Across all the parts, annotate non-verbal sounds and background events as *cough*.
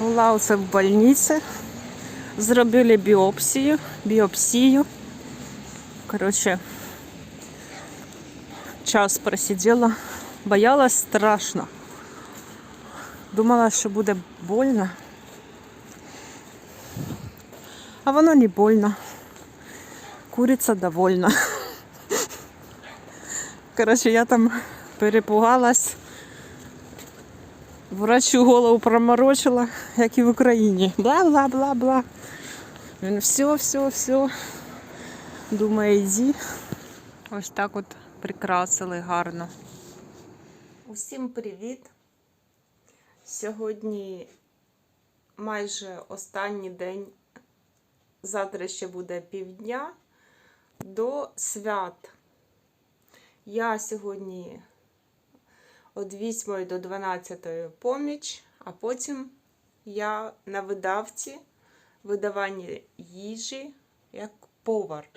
Була оце в больниці. Зробили біопсію. Біопсію. Коротше, час просиділа. Боялась страшно. Думала, що буде больно. А воно не больно. Куриця довольна. *laughs* Коротше, я там перепугалась. Врачу голову проморочила, як і в Україні. Бла-бла-бла-бла. Він все, все, все. Думає, йди. Ось так от прикрасили гарно. Усім привіт! Сьогодні майже останній день, завтра ще буде півдня до свят. Я сьогодні від 8 до 12 поміч, а потім я на видавці видавання їжі як повар.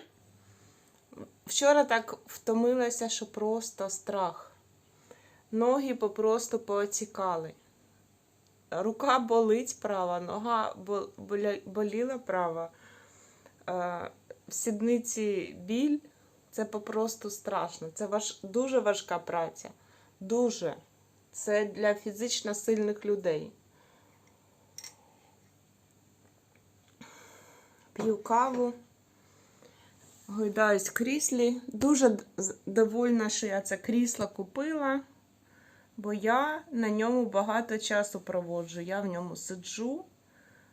Вчора так втомилася, що просто страх. Ноги попросту поотікали. Рука болить права, нога боліла права. Е, В сідниці біль це попросту страшно. Це важ, дуже важка праця. Дуже. Це для фізично сильних людей. П'ю каву, гойдаюсь в кріслі. Дуже довольна, що я це крісло купила, бо я на ньому багато часу проводжу. Я в ньому сиджу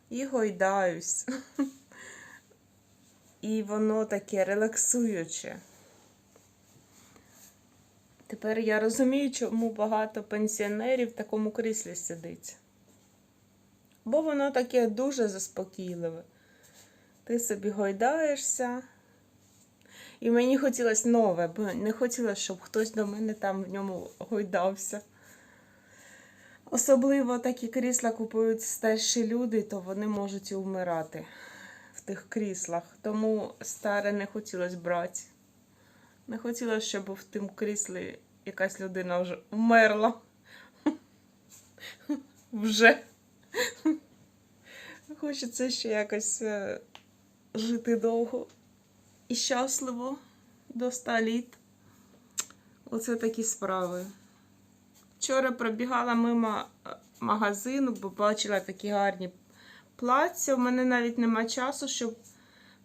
і гойдаюсь. *laughs* І воно таке релаксуюче. Тепер я розумію, чому багато пенсіонерів в такому кріслі сидить. Бо воно таке дуже заспокійливе. Ти собі гойдаєшся. І мені хотілося нове, бо не хотілося, щоб хтось до мене там в ньому гойдався. Особливо такі крісла купують старші люди, то вони можуть і вмирати в тих кріслах. Тому старе не хотілося брати. Не хотілося, щоб в тим кріслі якась людина вже вмерла. Вже. Хочеться ще якось е, жити довго і щасливо до ста літ. Оце такі справи. Вчора пробігала мимо е, магазину, бо бачила такі гарні плаття. У мене навіть нема часу, щоб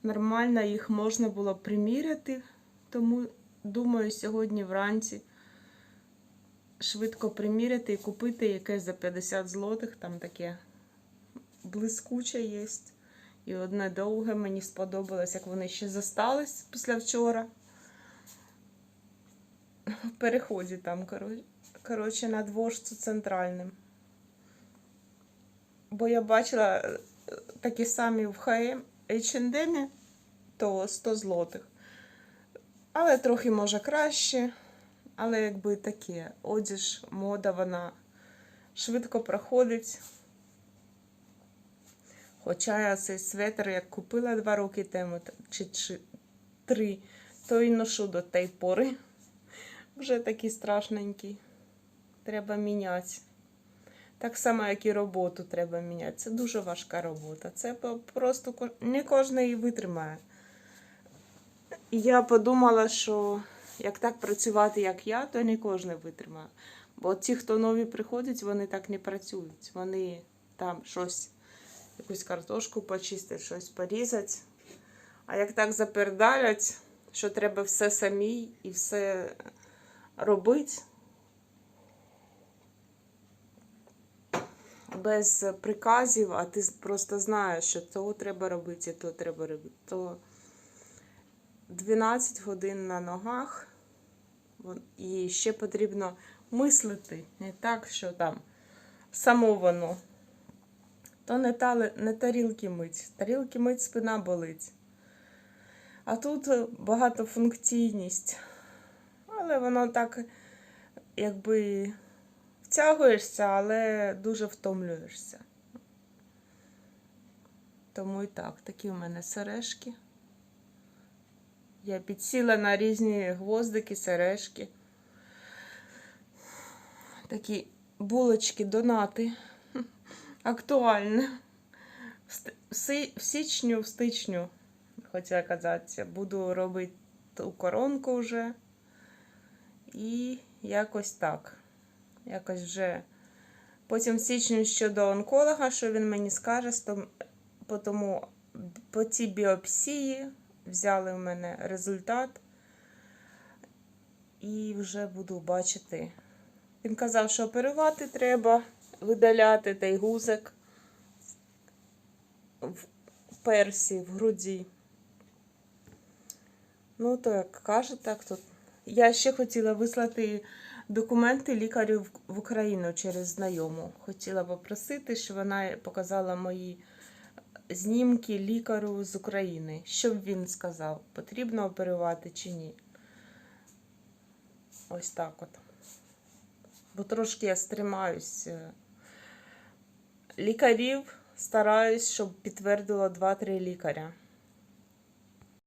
нормально їх можна було приміряти. Тому думаю, сьогодні вранці швидко приміряти і купити якесь за 50 злотих. Там таке блискуче є. І одне довге мені сподобалось, як вони ще зостались після вчора. В переході там, коротше, на дворжцю центральним. Бо я бачила е, такі самі в ХМ H&M, то 100 злотих. Але трохи може краще. Але якби таке, одіж, мода, вона швидко проходить. Хоча я цей светр, як купила два роки тому, чи, чи три, то і ношу до тієї пори. Вже такий страшненький. Треба міняти. Так само, як і роботу треба міняти. Це дуже важка робота. Це просто не кожен її витримає. Я подумала, що як так працювати, як я, то не кожен витримає. Бо ті, хто нові приходять, вони так не працюють. Вони там щось, якусь картошку почистять, щось порізати. А як так запердалять, що треба все самій і все робити, без приказів, а ти просто знаєш, що то треба робити, то треба робити, то 12 годин на ногах. І ще потрібно мислити, не так, що там само воно. То не, та, не тарілки мить. Тарілки мить спина болить. А тут е, багатофункційність. Але воно так, якби втягуєшся, але дуже втомлюєшся. Тому і так, такі в мене сережки. Я підсіла на різні гвоздики, сережки. Такі булочки, донати. *laughs* актуальне. В січню, в стичню, хотіла казати, буду робити ту коронку вже. І якось так. Якось вже. Потім в січні щодо онколога, що він мені скаже, по тому по цій біопсії взяли в мене результат. І вже буду бачити. Він казав, що оперувати треба, видаляти той гузик в персі, в груді. Ну, то як каже, так тут. Я ще хотіла вислати документи лікарю в- Україну через знайому. Хотіла попросити, щоб вона показала мої знімки лікару з України. Щоб він сказав, потрібно оперувати чи ні. Ось так от. Бо трошки я стримаюсь. е, Лікарів стараюсь, щоб підтвердило 2-3 лікаря.